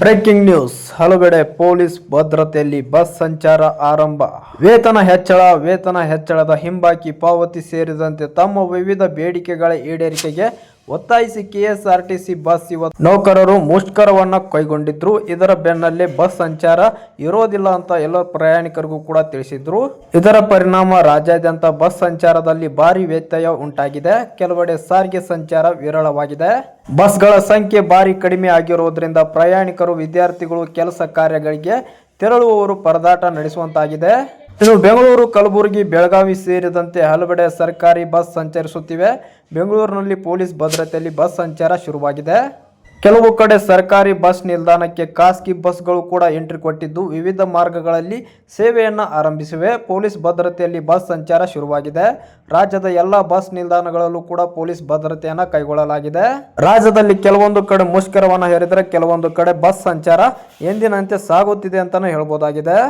Breaking news. ಹಲವೆಡೆ police ಭದ್ರತೆಯಲ್ಲಿ bus ಸಂಚಾರ ಆರಂಭ. ವೇತನ ಹೆಚ್ಚಳ, ವೇತನ ಹೆಚ್ಚಳದ ಹಿಂಬಾಕಿ ಪಾವತಿ ಸೇರಿದಂತೆ ತಮ್ಮ ವಿವಿಧ ಬೇಡಿಕೆಗಳ ಈಡೇರಿಕೆಗೆ ಒತ್ತಾಯಿಸಿ ಕೆಎಸ್ಆರ್ಟಿಸಿ ಬಸ್ ಇವತ್ತು ನೌಕರರು ಮುಷ್ಕರವನ್ನು ಕೈಗೊಂಡಿದ್ರು. ಇದರ ಬೆನ್ನಲ್ಲೇ ಬಸ್ ಸಂಚಾರ ಇರೋದಿಲ್ಲ ಅಂತ ಎಲ್ಲ ಪ್ರಯಾಣಿಕರಿಗೂ ಕೂಡ ತಿಳಿಸಿದ್ರು. ಇದರ ಪರಿಣಾಮ ರಾಜ್ಯಾದ್ಯಂತ ಬಸ್ ಸಂಚಾರದಲ್ಲಿ ಭಾರಿ ವ್ಯತ್ಯಯ ಉಂಟಾಗಿದೆ. ಕೆಲವೆಡೆ ಸಾರಿಗೆ ಸಂಚಾರ ವಿರಳವಾಗಿದೆ. ಬಸ್ಗಳ ಸಂಖ್ಯೆ ಭಾರಿ ಕಡಿಮೆ ಆಗಿರುವುದರಿಂದ ಪ್ರಯಾಣಿಕರು, ವಿದ್ಯಾರ್ಥಿಗಳು, ಕೆಲಸ ಕಾರ್ಯಗಳಿಗೆ ತೆರಳುವವರು ಪರದಾಟ ನಡೆಸುವಂತಾಗಿದೆ. ಇನ್ನು ಬೆಂಗಳೂರು, ಕಲಬುರಗಿ, ಬೆಳಗಾವಿ ಸೇರಿದಂತೆ ಹಲವೆಡೆ ಸರ್ಕಾರಿ ಬಸ್ ಸಂಚರಿಸುತ್ತಿವೆ. ಬೆಂಗಳೂರಿನಲ್ಲಿ ಪೊಲೀಸ್ ಭದ್ರತೆಯಲ್ಲಿ ಬಸ್ ಸಂಚಾರ ಶುರುವಾಗಿದೆ. ಕೆಲವು ಕಡೆ ಸರ್ಕಾರಿ ಬಸ್ ನಿಲ್ದಾಣಕ್ಕೆ ಖಾಸಗಿ ಬಸ್ಗಳು ಕೂಡ ಎಂಟ್ರಿ ಕೊಟ್ಟಿದ್ದು, ವಿವಿಧ ಮಾರ್ಗಗಳಲ್ಲಿ ಸೇವೆಯನ್ನು ಆರಂಭಿಸಿವೆ. ಪೊಲೀಸ್ ಭದ್ರತೆಯಲ್ಲಿ ಬಸ್ ಸಂಚಾರ ಶುರುವಾಗಿದೆ. ರಾಜ್ಯದ ಎಲ್ಲ ಬಸ್ ನಿಲ್ದಾಣಗಳಲ್ಲೂ ಕೂಡ ಪೊಲೀಸ್ ಭದ್ರತೆಯನ್ನು ಕೈಗೊಳ್ಳಲಾಗಿದೆ. ರಾಜ್ಯದಲ್ಲಿ ಕೆಲವೊಂದು ಕಡೆ ಮುಷ್ಕರವನ್ನು ಹೇರಿದರೆ, ಕೆಲವೊಂದು ಕಡೆ ಬಸ್ ಸಂಚಾರ ಎಂದಿನಂತೆ ಸಾಗುತ್ತಿದೆ ಅಂತಲೇ ಹೇಳ್ಬೋದಾಗಿದೆ.